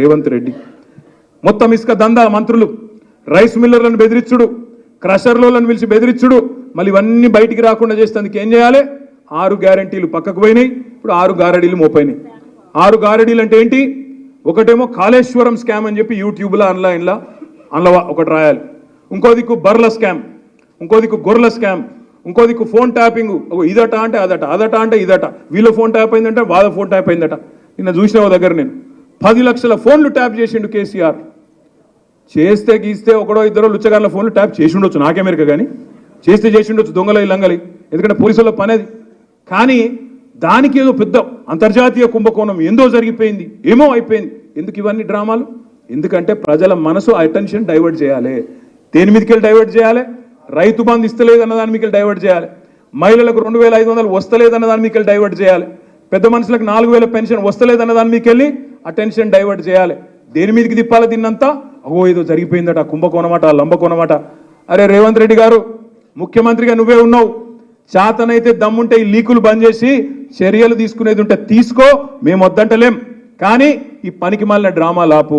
రేవంత్ రెడ్డి. మొత్తం ఇసుక దందా మంత్రులు. రైస్ మిల్లర్లను బెదిరించుడు క్రషర్లను పిలిచి బెదిరించుడు మళ్ళీ ఇవన్నీ బయటికి రాకుండా చేసేందుకు ఏం చేయాలి? ఆరు గ్యారంటీలు పక్కకు పోయినాయి. ఇప్పుడు ఆరు గారడీలు మోపోయినాయి ఆరు గారడీలు అంటే ఏంటి? ఒకటేమో కాళేశ్వరం స్కామ్ అని చెప్పి యూట్యూబ్లో ఆన్లైన్లో అందులో ఒకటి రాయాలి. ఇంకో దిక్కు బర్ల స్కామ్. ఇంకో దిక్కు గొర్రెల స్కామ్. ఇంకో దిక్కు ఫోన్ ట్యాపింగ్. ఇదట అంటే అదట అదట అంటే ఇదట. వీళ్ళ ఫోన్ ట్యాప్ అయిందంటే వాళ్ళ ఫోన్ ట్యాప్ అయిందట. నిన్న చూసిన దగ్గర నేను. పది లక్షల ఫోన్లు ట్యాప్ చేసిండు కేసీఆర్. చేస్తే గీస్తే ఒకడో ఇద్దరు లుచ్చగాళ్ళ ఫోన్లు ట్యాప్ చేసి ఉండొచ్చు నాకెమెరిక కానీ చేస్తే చేసి ఉండొచ్చు దొంగలై లంగలి ఎందుకంటే పోలీసుల పని అది కానీ దానికి ఏదో పెద్ద అంతర్జాతీయ కుంభకోణం ఏందో జరిగిపోయింది ఏమో అయిపోయింది. ఎందుకు ఇవన్నీ డ్రామాలు? ఎందుకంటే ప్రజల మనసు అటెన్షన్ డైవర్ట్ చేయాలి. దేని మీదకి వెళ్ళి డైవర్ట్ చేయాలి? రైతు బంధు ఇస్తలేదు అన్న దాని మీకు డైవర్ట్ చేయాలి. మహిళలకు రెండు వేల ఐదు వందలు వస్తలేదన్న దాని మీకు డైవర్ట్ చేయాలి. పెద్ద మనుషులకు నాలుగు వేల పెన్షన్ వస్తలేదన్న దాని మీకు వెళ్ళి అటెన్షన్ డైవర్ట్ చేయాలి. దేని మీదకి తిప్పాలి తిన్నంతా అగో ఏదో జరిగిపోయిందట కుంభకోణమట లంబకోణమట. అరే రేవంత్ రెడ్డి గారు ముఖ్యమంత్రిగా నువ్వే ఉన్నావు. చేతనైతే దమ్ముంటే ఈ లీకులు బంద్ చేసి చర్యలు తీసుకునేది ఉంటే తీసుకో మేము వద్దంటలేం. కానీ ఈ పనికి మాలిన డ్రామా లాపు.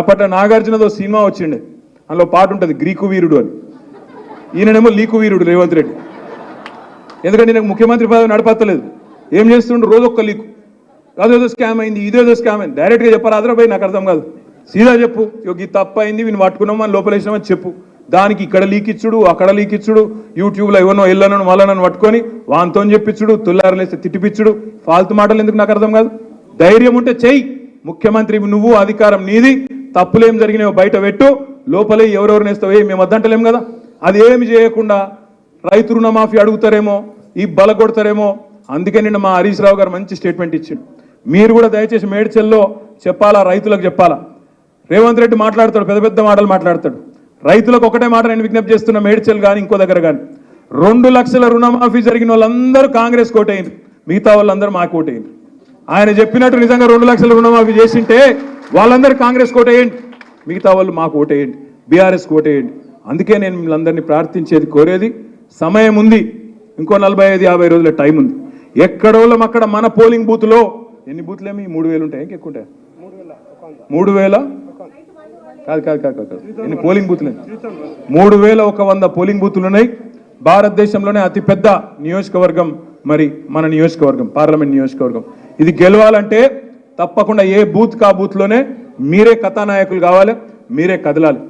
అప్పట్లో నాగార్జునదో సినిమా వచ్చిండే. అందులో పాట ఉంటుంది గ్రీకు వీరుడు అని. ఈయననేమో లీకు వీరుడు రేవంత్ రెడ్డి. ఎందుకంటే నాకు ముఖ్యమంత్రి పదవి నడపత్తలేదు. ఏం చేస్తుండ్రు రోజు ఒక్క లీకు. అదేదో స్కామ్ అయింది ఇదేదో స్కామ్ అయింది. డైరెక్ట్గా చెప్పాలి? పోయి నాకు అర్థం కాదు. సీదా చెప్పు. ఇగో ఈ తప్పు అయింది వీని పట్టుకున్నాం అని లోపలేసినామని చెప్పు. దానికి ఇక్కడ లీక్ ఇచ్చుడు అక్కడ లీక్ ఇచ్చుడు యూట్యూబ్లో ఎవరినో ఎల్లనో మళ్ళనని పట్టుకొని వాంతో చెప్పించుడు తుల్లారలేస్తే తిట్టిపిచ్చుడు. ఫాల్తు మాటలు ఎందుకు నాకు అర్థం కాదు? ధైర్యం ఉంటే చెయ్యి. ముఖ్యమంత్రి నువ్వు అధికారం నీది. తప్పులేం జరిగినాయో బయట పెట్టు. లోపలే ఎవరెవరు నేస్తావో మేము వద్దంటలేం కదా? అది ఏమి చేయకుండా రైతు రుణమాఫీ అడుగుతారేమో ఈ బల కొడతారేమో అందుకే నిన్న మా హరీష్ రావు గారు మంచి స్టేట్మెంట్ ఇచ్చిండు. మీరు కూడా దయచేసి మేడ్చల్లో చెప్పాలా రైతులకు చెప్పాలా? రేవంత్ రెడ్డి మాట్లాడతాడు పెద్ద పెద్ద మాటలు మాట్లాడతాడు. రైతులకు ఒకటే మాట నేను విజ్ఞప్తి చేస్తున్న మేడ్చల్ కానీ ఇంకో దగ్గర కానీ రెండు లక్షల రుణమాఫీ జరిగిన వాళ్ళందరూ కాంగ్రెస్ కోటైంది మిగతా వాళ్ళందరూ మాకు కోటైంది ఆయన చెప్పినట్టు నిజంగా రెండు లక్షల రుణమాఫీ చేసింటే వాళ్ళందరూ కాంగ్రెస్ కోటేయండి మిగతా వాళ్ళు మాకు ఓటేయండి. బీఆర్ఎస్ ఓటేయండి. అందుకే నేను మిమ్మల్ని ప్రార్థించేది కోరేది సమయం ఉంది. ఇంకో నలభై ఐదు యాభై రోజుల టైం ఉంది. ఎక్కడోళ్ళం అక్కడ మన పోలింగ్ బూత్లో ఎన్ని బూత్లేమి మూడు వేలు ఉంటాయి? ఇంకెక్కువ ఉంటాయి? మూడు వేల కాదు కాదు కాదు కాదు కాదు. ఎన్ని పోలింగ్ బూత్లు మూడు వేల ఒక వంద పోలింగ్ బూత్లు ఉన్నాయి. భారతదేశంలోనే అతిపెద్ద నియోజకవర్గం మరి మన నియోజకవర్గం పార్లమెంట్ నియోజకవర్గం. ఇది గెలవాలంటే తప్పకుండా ఏ బూత్ కా బూత్లోనే మీరే కథానాయకులు కావాలి మీరే కదలాలి.